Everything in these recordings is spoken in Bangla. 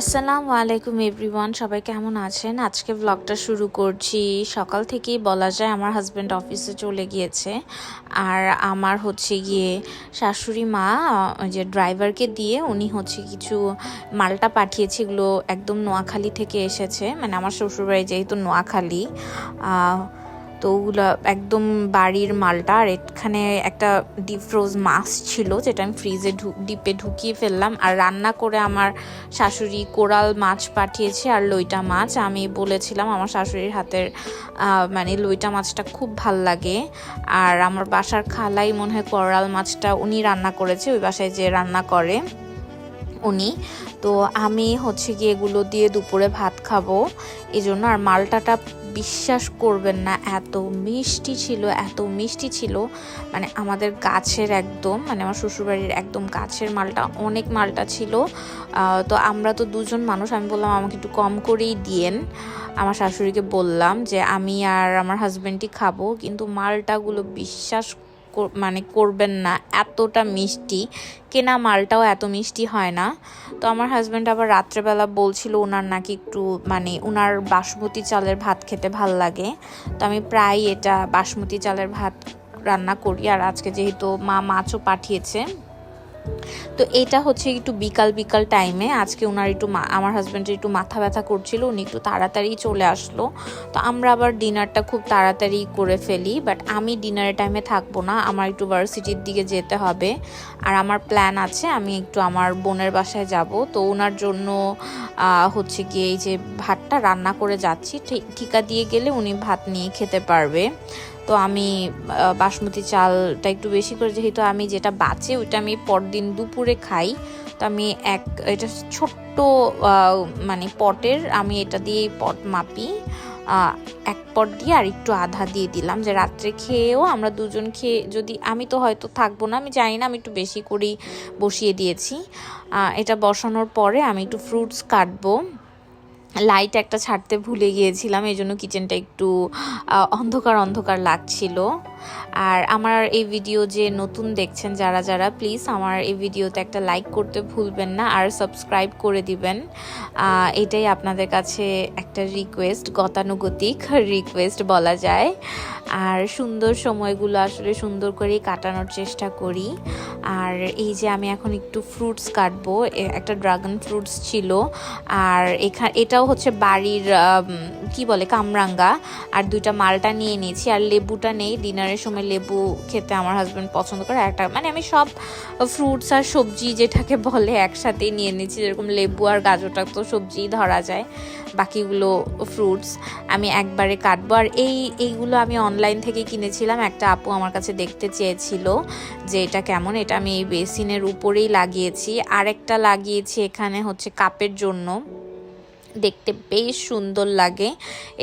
আসসালামু আলাইকুম এভরিওয়ান, সবাই কেমন আছেন? আজকে ব্লগটা শুরু করছি। সকাল থেকেই বলা যায় আমার হাজব্যান্ড অফিসে চলে গিয়েছে। আর আমার হচ্ছে গিয়ে শাশুড়ি মা যে ড্রাইভারকে দিয়ে উনি হচ্ছে কিছু মালটা পাঠিয়েছে, এগুলো একদম নোয়াখালী থেকে এসেছে। মানে আমার শ্বশুরবাড়ি যেহেতু নোয়াখালী তো ওগুলো একদম বাড়ির মালটা। আর এখানে একটা ডিপ ফ্রোজ মাছ ছিল, যেটা আমি ফ্রিজে ঢু ডিপে ঢুকিয়ে ফেললাম। আর রান্না করে আমার শাশুড়ি কোরাল মাছ পাঠিয়েছে আর লইটা মাছ। আমি বলেছিলাম আমার শাশুড়ির হাতের মানে লইটা মাছটা খুব ভালো লাগে। আর আমার বাসার খালাই মনে হয় কোরাল মাছটা উনি রান্না করেছে, ওই বাসায় যে রান্না করে। উনি। তো আমি হচ্ছে গিয়ে এগুলো দিয়ে দুপুরে ভাত খাব। এই জন্য আর মালটাটা বিশ্বাস করবেন না, এত মিষ্টি ছিল, এত মিষ্টি ছিল। মানে আমাদের গাছের একদম মানে আমার শ্বশুরবাড়ির একদম গাছের মালটা, অনেক মালটা ছিল। তো আমরা তো দুজন মানুষ, আমি বললাম, আমাকে একটু কম করেই দিয়েন। আমার শাশুড়িকে বললাম যে, আমি আর আমার হাজব্যান্ডই খাব। কিন্তু মালটাগুলো বিশ্বাস মানে করবেন না, এতটা মিষ্টি। কেনা মালটাও এত মিষ্টি হয় না। তো আমার হাজব্যান্ড আবার রাত্রেবেলা বলছিল ওনার নাকি একটু মানে ওনার বাসমতি চালের ভাত খেতে ভালো লাগে। তো আমি প্রায় এটা বাসমতি চালের ভাত রান্না করি। আর আজকে যেহেতু মা মাছও পাঠিয়েছে তো এটা হচ্ছে একটু বিকাল বিকাল টাইমে আজকে ওনার একটু আমার হাজব্যান্ডের একটু মাথা ব্যথা করছিল, উনি একটু তাড়াতাড়ি চলে আসলো। তো আমরা আবার ডিনারটা খুব তাড়াতাড়ি করে ফেলি বাট আমি ডিনারের টাইমে থাকব না। আমার একটু ভার্সিটির দিকে যেতে হবে। আর আমার প্ল্যান আছে, আমি একটু আমার বোনের বাসায় যাব। তো ওনার জন্য হচ্ছে গিয়ে এই যে ভাতটা রান্না করে যাচ্ছি। ঠিক- ঠিকা দিয়ে গেলে উনি ভাত নিয়ে খেতে পারবে। তো আমি বাসমতি চালটা একটু বেশি করে, যেহেতু আমি যেটা বাঁচে ওইটা আমি পরদিন দুপুরে খাই। তো আমি এক, এটা ছোট্ট মানে পটের আমি এটা দিয়ে পট মাপি। এক পট দিয়ে আর একটু আধা দিয়ে দিলাম যে রাত্রে খেয়েও আমরা দুজন খেয়ে, যদি আমি তো হয়তো থাকব না, আমি জানি না, আমি একটু বেশি করেই বসিয়ে দিয়েছি। এটা বসানোর পরে আমি একটু ফ্রুটস কাটবো। লাইট একটা ছাড়তে ভুলে গিয়েছিলাম এই জন্য কিচেনটা একটু অন্ধকার অন্ধকার লাগছিল। আর আমার এই ভিডিও যে নতুন দেখছেন যারা যারা প্লিজ আমার এই ভিডিওতে একটা লাইক করতে ভুলবেন না আর সাবস্ক্রাইব করে দিবেন। এটাই আপনাদের কাছে একটা রিকোয়েস্ট গতানুগতিক রিকোয়েস্ট বলা যায়। আর সুন্দর সময়গুলো আসলে সুন্দর করেই কাটানোর চেষ্টা করি। আর এই যে আমি এখন একটু ফ্রুটস কাটবো একটা ড্রাগন ফ্রুটস ছিল। আর এখানে এটাও হচ্ছে বাড়ির কি বলে, কামরাঙ্গা। আর দুইটা মালটা নিয়ে নিয়েছি, আর লেবুটা নেই ডিনারের সময় লেবু খেতে আমার হাজব্যান্ড পছন্দ করে। একটা মানে আমি সব ফ্রুটস আর সবজি যেটাকে বলে একসাথেই নিয়ে নিয়েছি। যেরকম লেবু আর গাজরটা তো সবজিই ধরা যায়, বাকিগুলো ফ্রুটস আমি একবারে কাটবো। আর এই, এইগুলো আমি অনলাইন থেকে কিনেছিলাম। একটা আপু আমার কাছে দেখতে চেয়েছিল যে এটা কেমন। এটা আমি এই বেসিনের উপরেই লাগিয়েছি। আরেকটা লাগিয়েছি এখানে হচ্ছে কাপের জন্য। দেখতে বেশ সুন্দর লাগে।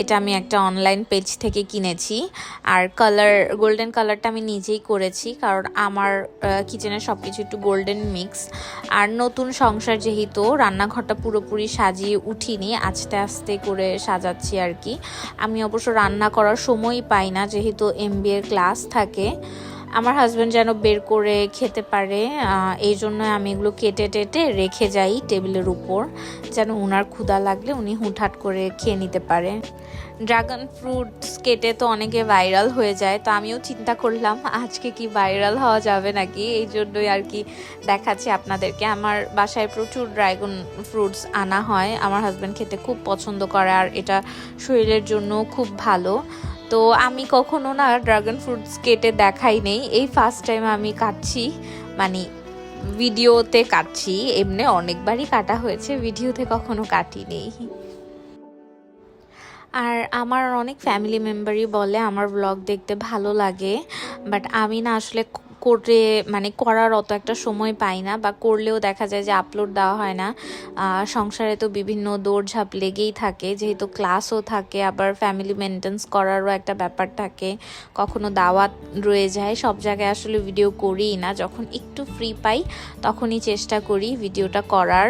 এটা আমি একটা অনলাইন পেজ থেকে কিনেছি। আর কালার গোল্ডেন কালারটা আমি নিজেই করেছি কারণ আমার কিচেনের সব কিছু একটু গোল্ডেন মিক্স আর নতুন সংসার যেহেতু, রান্নাঘরটা পুরোপুরি সাজিয়ে উঠিনি, আস্তে আস্তে করে সাজাচ্ছি আর কি। আমি অবশ্য রান্না করার সময়ই পাই না, যেহেতু এম ক্লাস থাকে। আমার হাজব্যান্ড যেন বের করে খেতে পারে এই জন্য আমি এগুলো কেটে টেটে রেখে যাই টেবিলের উপর, যেন ওনার ক্ষুধা লাগলে উনি হুটহাট করে খেয়ে নিতে পারে। ড্রাগন ফ্রুটস কেটে তো অনেকে ভাইরাল হয়ে যায়, তো আমিও চিন্তা করলাম, আজকে কি ভাইরাল হওয়া যাবে নাকি? এই জন্যই আর কি দেখাচ্ছি আপনাদেরকে। আমার বাসায় প্রচুর ড্রাগন ফ্রুটস আনা হয়, আমার হাজব্যান্ড খেতে খুব পছন্দ করে, আর এটা শরীরের জন্য খুব ভালো। তো আমি কখনো না ড্রাগন ফ্রুটস কেটে দেখাই নেই। এই ফার্স্ট টাইম আমি কাটছি মানে ভিডিওতে কাটছি, এমনি অনেকবারই কাটা হয়েছে ভিডিওতে কখনো কাটিনি আর আমার অনেক ফ্যামিলি মেম্বারই বলে, আমার ব্লগ দেখতে ভালো লাগে বাট আমি না আসলে করে মানে করার অত একটা সময় পাই না বা করলেও দেখা যায় যে আপলোড দেওয়া হয় না। সংসারে তো বিভিন্ন দৌড়ঝাঁপ লেগেই থাকে, যেহেতু ক্লাসও থাকে, আবার ফ্যামিলি মেনটেন্স করারও একটা ব্যাপার থাকে। কখনো দাওয়াত রয়ে যায়, সব জায়গায় আসলে ভিডিও করিই না। যখন একটু ফ্রি পাই, তখনই চেষ্টা করি ভিডিওটা করার।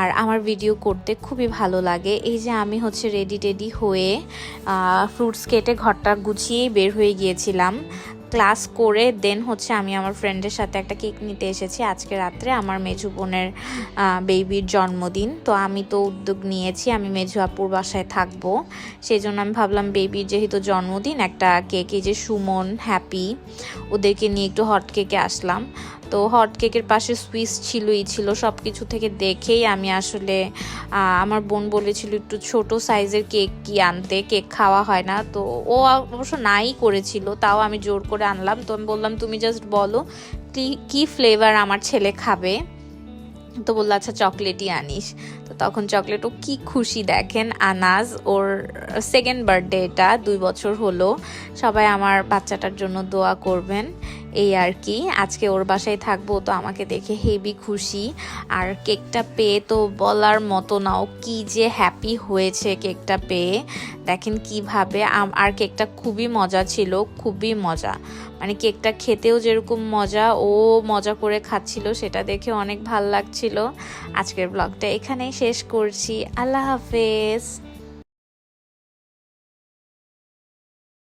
আর আমার ভিডিও করতে খুবই ভালো লাগে। এই যে আমি হচ্ছে রেডি টেডি হয়ে ফ্রুটস কেটে ঘরটা গুছিয়েই বের হয়ে গিয়েছিলাম। ক্লাস করে দেন হচ্ছে আমি আমার ফ্রেন্ডের সাথে একটা কেক নিতে এসেছি। আজকে রাত্রে আমার মেঝু বোনের বেবির জন্মদিন। তো আমি তো উদ্যোগ নিয়েছি, আমি মেঝু আপুর বাসায় থাকব। সেই জন্য আমি ভাবলাম বেবির যেহেতু জন্মদিন, একটা কেক এই যে সুমন হ্যাপি ওদেরকে নিয়ে একটু হট কেকে আসলাম। তো হট কেকের পাশে সুইচ ছিলই, ছিল সব কিছু থেকে দেখেই আমি আসলে আমার বোন বলেছিল একটু ছোট সাইজের কেক কি আনতে, কেক খাওয়া হয় না। তো ও অবশ্য নাই করেছিল, তাও আমি জোর করে আনলাম। তো আমি বললাম, তুমি জাস্ট বলো, কি কি ফ্লেভার আমার ছেলে খাবে? তো বলল আচ্ছা চকলেটই আনিস। তো তখন চকলেট ও কি খুশি দেখেন, আনাজ, ওর সেকেন্ড বার্থডে এটা, দুই বছর হলো। সবাই আমার বাচ্চাটার জন্য দোয়া করবেন। এই আর কি। আজকে ওর বাসায় থাকব, তো আমাকে দেখে হেভি খুশি। আর কেকটা পেয়ে তো বলার মতো নাও কি যে হ্যাপি হয়েছে কেকটা পেয়ে। দেখেন কীভাবে আর কেকটা খুবই মজা ছিল, খুবই মজা। মানে কেকটা খেতেও যেরকম মজা, ও মজা করে খাচ্ছিল, সেটা দেখে অনেক ভালো লাগছিল। আজকের ব্লগটা এখানেই শেষ করছি। আল্লাহ হাফেজ।